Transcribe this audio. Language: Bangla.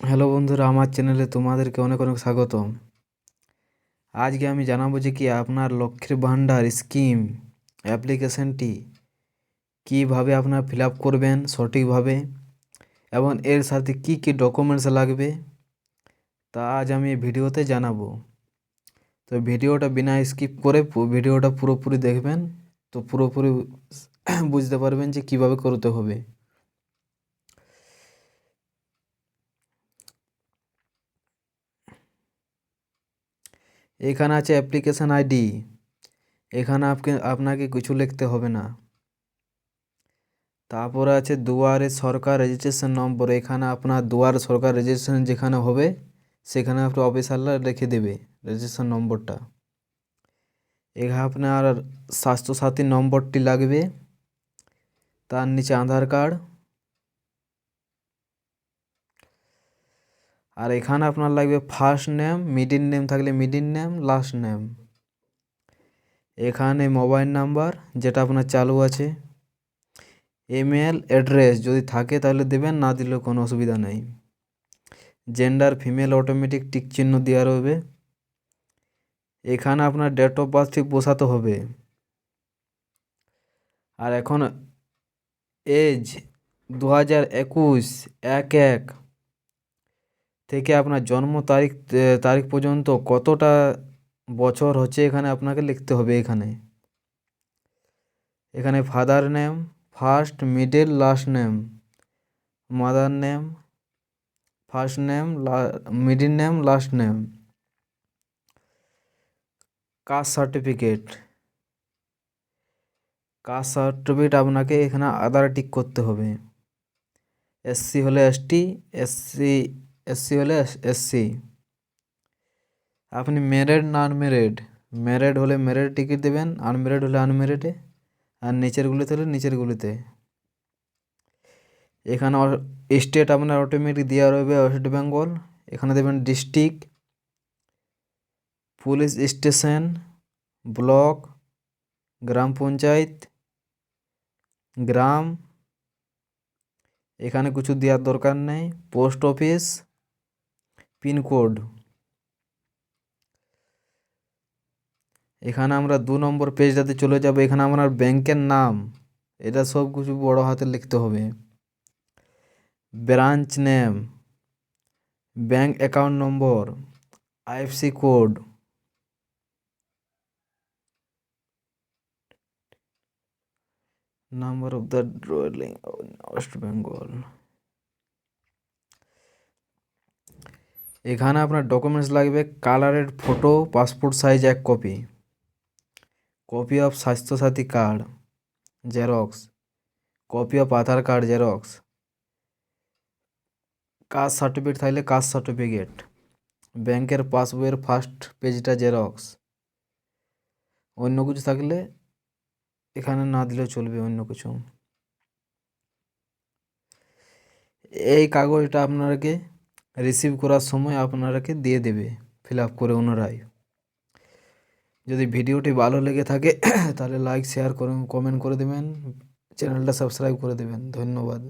হ্যালো বন্ধুরা, আমার চ্যানেলে তোমাদেরকে অনেক অনেক স্বাগতম। আজকে আমি জানাব যে কি আপনার লক্ষ্মীর ভাণ্ডার স্কিম, অ্যাপ্লিকেশনটি কীভাবে আপনার ফিল আপ করবেন সঠিকভাবে এবং এর সাথে কি কি ডকুমেন্টস লাগবে, তা আজ আমি ভিডিওতে জানাব। তো ভিডিওটা বিনা স্কিপ করে ভিডিওটা পুরোপুরি দেখবেন, তো পুরোপুরি বুঝতে পারবেন যে কীভাবে করতে হবে। এখানে আছে অ্যাপ্লিকেশান আইডি এখানে আপকে, আপনাকে কিছু লিখতে হবে না। তারপরে আছে দুয়ারে সরকার রেজিস্ট্রেশন নম্বর এখানে আপনার দুয়ার সরকার রেজিস্ট্রেশন যেখানে হবে, সেখানে আপনার অফিসাররা রেখে দেবে রেজিস্ট্রেশন নম্বরটা এখানে আপনার স্বাস্থ্যসাথী নম্বরটি লাগবে। তার নিচে আধার কার্ড। আর এখানে আপনার লাগবে ফার্স্ট নেম মিডিল নেম থাকলে মিডিল নেম লাস্ট নেম এখানে মোবাইল নাম্বার যেটা আপনার চালু আছে ইমেল অ্যাড্রেস যদি থাকে তাহলে দেবেন, না দিলেও কোনো অসুবিধা নেই। জেন্ডার ফিমেল অটোমেটিক টিক চিহ্ন দেওয়া রবে এখানে আপনার ডেট অফ বার্থ ঠিক বসাতে হবে। আর এখন এজ দু হাজার একুশ, এক এক। থেকে আপনার জন্ম তারিখ তারিখ পর্যন্ত কতটা বছর হচ্ছে এখানে আপনাকে লিখতে হবে এখানে। এখানে father name first middle last name mother name first name middle name last name caste certificate caste certificate আপনাকে এখানে আধার টিক করতে হবে। এসসি হলে এসটি এসসি এসসি হলে এসসি আপনি ম্যারেড না আনম্যারেড ম্যারেড হলে ম্যারেড টিকিট দেবেন আনম্যারেড হলে আনম্যারেডে আর নিচেরগুলিতে হলে নিচেরগুলিতে এখানে স্টেট আপনার অটোমেটিক দেওয়া রয়েছে ওয়েস্ট বেঙ্গল এখানে দেবেন ডিস্ট্রিক্ট পুলিশ স্টেশন ব্লক গ্রাম পঞ্চায়েত, গ্রাম। এখানে কিছু দেওয়ার দরকার নেই পোস্ট অফিস পিনকোড। এখানে আমরা দু নম্বর পেজটাতে চলে যাব। এখানে আপনার ব্যাংকের নাম, এটা সব কিছু বড় হাতে লিখতে হবে। Branch name bank account number IFSC code number of the drawing West Bengal এখানে আপনার ডকুমেন্টস লাগবে কালারের ফটো পাসপোর্ট সাইজ এক copy copy of Swasthyasathi card xerox copy of Aadhaar card xerox caste certificate থাকলে কাস্ট সার্টিফিকেট ব্যাংকের পাসবইয়ের ফার্স্ট পেজটা জেরক্স অন্য কিছু থাকলে এখানে না দিলেও চলবে অন্য কিছু। এই কাগজটা আপনাকে রিসিভ করার সময় আপনারাকে দিয়ে দেবে ফিল আপ করে ওনারাই যদি ভিডিওটি ভালো লেগে থাকে, তাহলে লাইক শেয়ার করুন কমেন্ট করে দেবেন। চ্যানেলটা সাবস্ক্রাইব করে দেবেন। ধন্যবাদ।